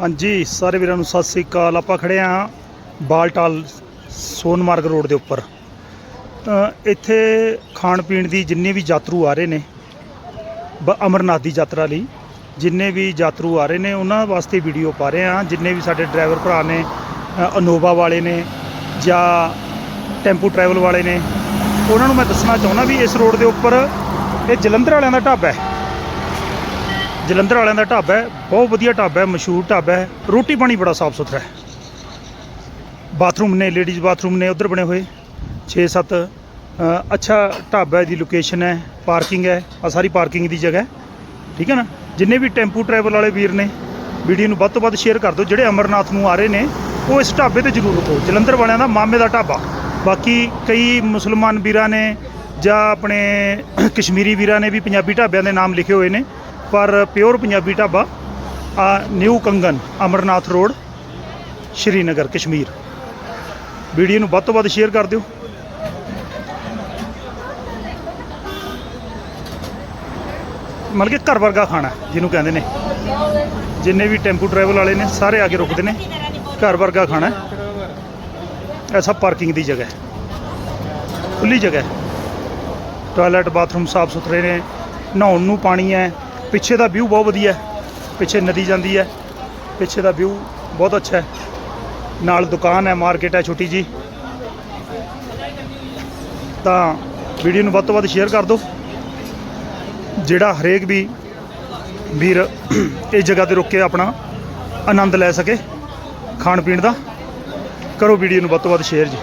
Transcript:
ਹਾਂਜੀ, ਸਾਰੇ ਵੀਰਾਂ ਨੂੰ ਸਤਿ ਸ੍ਰੀ ਅਕਾਲ। ਆਪਾਂ ਖੜੇ ਆ ਬਾਲਟਾਲ ਸੋਨਮਾਰਗ ਰੋਡ ਦੇ ਉੱਪਰ। ਇੱਥੇ ਖਾਣ ਪੀਣ ਦੀ ਜਿੰਨੇ ਵੀ ਯਾਤਰੂ ਆ ਰਹੇ ਨੇ, ਬ- ਅਮਰਨਾਥ ਦੀ ਯਾਤਰਾ ਲਈ, ਜਿੰਨੇ ਵੀ ਯਾਤਰੂ ਆ ਰਹੇ ਨੇ, ਉਹਨਾਂ ਵਾਸਤੇ ਵੀਡੀਓ ਪਾ ਰਹੇ ਆ। ਜਿੰਨੇ ਵੀ ਸਾਡੇ ਡਰਾਈਵਰ ਭਰਾ ਨੇ ਅਨੋਵਾ ਵਾਲੇ ਨੇ ਜਾਂ ਟੈਂਪੂ ਟਰੈਵਲ ਵਾਲੇ ਨੇ, ਉਹਨਾਂ ਨੂੰ ਮੈਂ ਦੱਸਣਾ ਚਾਹੁੰਦਾ ਵੀ ਇਸ ਰੋਡ ਦੇ ਉੱਪਰ ਇਹ ਜਲੰਧਰ ਵਾਲਿਆਂ ਦਾ ਢਾਬਾ ਹੈ। ਜਲੰਧਰ ਵਾਲਿਆਂ ਦਾ ਢਾਬਾ ਹੈ, ਬਹੁਤ ਵਧੀਆ ਢਾਬਾ ਹੈ, ਮਸ਼ਹੂਰ ਢਾਬਾ ਹੈ। ਰੋਟੀ ਪਾਣੀ ਬੜਾ ਸਾਫ਼ ਸੁਥਰਾ ਹੈ। ਬਾਥਰੂਮ ਨੇ ਲੇਡੀਜ਼ ਬਾਥਰੂਮ ਨੇ ਉਧਰ ਬਣੇ ਹੋਏ। 6-7 ਅੱਛਾ ਢਾਬਾ ਹੈ ਦੀ ਲੋਕੇਸ਼ਨ ਹੈ ਪਾਰਕਿੰਗ ਹੈ ਆ ਸਾਰੀ ਪਾਰਕਿੰਗ ਦੀ ਜਗ੍ਹਾ ਠੀਕ ਹੈ ਨਾ? ਜਿੰਨੇ ਵੀ ਟੈਂਪੂ ਟਰੈਵਲ ਵਾਲੇ ਵੀਰ ਨੇ ਵੀਡੀਓ ਨੂੰ ਵੱਧ ਤੋਂ ਵੱਧ ਸ਼ੇਅਰ ਕਰ ਦਿਓ। ਜਿਹੜੇ ਅਮਰਨਾਥ ਨੂੰ ਆ ਰਹੇ ਨੇ, ਉਹ ਇਸ ਢਾਬੇ ਤੇ ਜ਼ਰੂਰ ਰੁਕੋ। ਜਲੰਧਰ ਵਾਲਿਆਂ ਦਾ ਮਾਮੇ ਦਾ ਢਾਬਾ। ਬਾਕੀ ਕਈ ਮੁਸਲਮਾਨ ਵੀਰਾਂ ਨੇ ਜਾਂ ਆਪਣੇ ਕਸ਼ਮੀਰੀ ਵੀਰਾਂ ਨੇ ਵੀ ਪੰਜਾਬੀ ਢਾਬਿਆਂ ਦੇ ਨਾਮ ਲਿਖੇ ਹੋਏ ਨੇ। ਪਰ ਪਿਓਰ ਪੰਜਾਬੀ ਢਾਬਾ, ਆ new Kangan, Amarnath road, Srinagar, Kashmir. Video ਨੂੰ ਵੱਧ ਤੋਂ ਵੱਧ ਸ਼ੇਅਰ ਕਰ ਦਿਓ। ਮਤਲਬ ਕਿ ਘਰ ਵਰਗਾ ਖਾਣਾ, ਜਿਹਨੂੰ ਕਹਿੰਦੇ ਨੇ। ਜਿੰਨੇ ਵੀ ਟੈਂਪੂ ਟਰੈਵਲ ਵਾਲੇ ਨੇ, ਸਾਰੇ ਆ ਕੇ ਰੁਕਦੇ ਨੇ। ਘਰ ਵਰਗਾ ਖਾਣਾ। ਇਹ ਸਭ ਪਾਰਕਿੰਗ ਦੀ ਜਗ੍ਹਾ ਹੈ। ਖੁੱਲੀ ਜਗ੍ਹਾ ਹੈ। ਟਾਇਲਟ ਬਾਥਰੂਮ ਸਾਫ਼ ਸੁਥਰੇ ਨੇ। ਨਹਾਉਣ ਨੂੰ ਪਾਣੀ ਹੈ। ਪਿੱਛੇ ਦਾ ਵਿਊ ਬਹੁਤ ਵਧੀਆ ਹੈ। ਪਿੱਛੇ ਨਦੀ ਜਾਂਦੀ ਹੈ। ਪਿੱਛੇ ਦਾ ਵਿਊ ਬਹੁਤ ਅੱਛਾ ਹੈ। ਨਾਲ ਦੁਕਾਨ ਹੈ ਮਾਰਕੀਟ ਹੈ ਛੋਟੀ ਜੀ ਤਾਂ ਵੀਡੀਓ ਨੂੰ ਵੱਧ ਤੋਂ ਵੱਧ ਸ਼ੇਅਰ ਕਰ ਦਿਓ। ਜਿਹੜਾ ਹਰੇਕ ਵੀ ਵੀਰ ਇਸ ਜਗ੍ਹਾ ਤੇ ਰੁਕ ਕੇ ਆਪਣਾ ਆਨੰਦ ਲੈ ਸਕੇ ਖਾਣ ਪੀਣ ਦਾ, ਕਰੋ ਵੀਡੀਓ ਨੂੰ ਵੱਧ ਤੋਂ ਵੱਧ ਸ਼ੇਅਰ ਜੀ।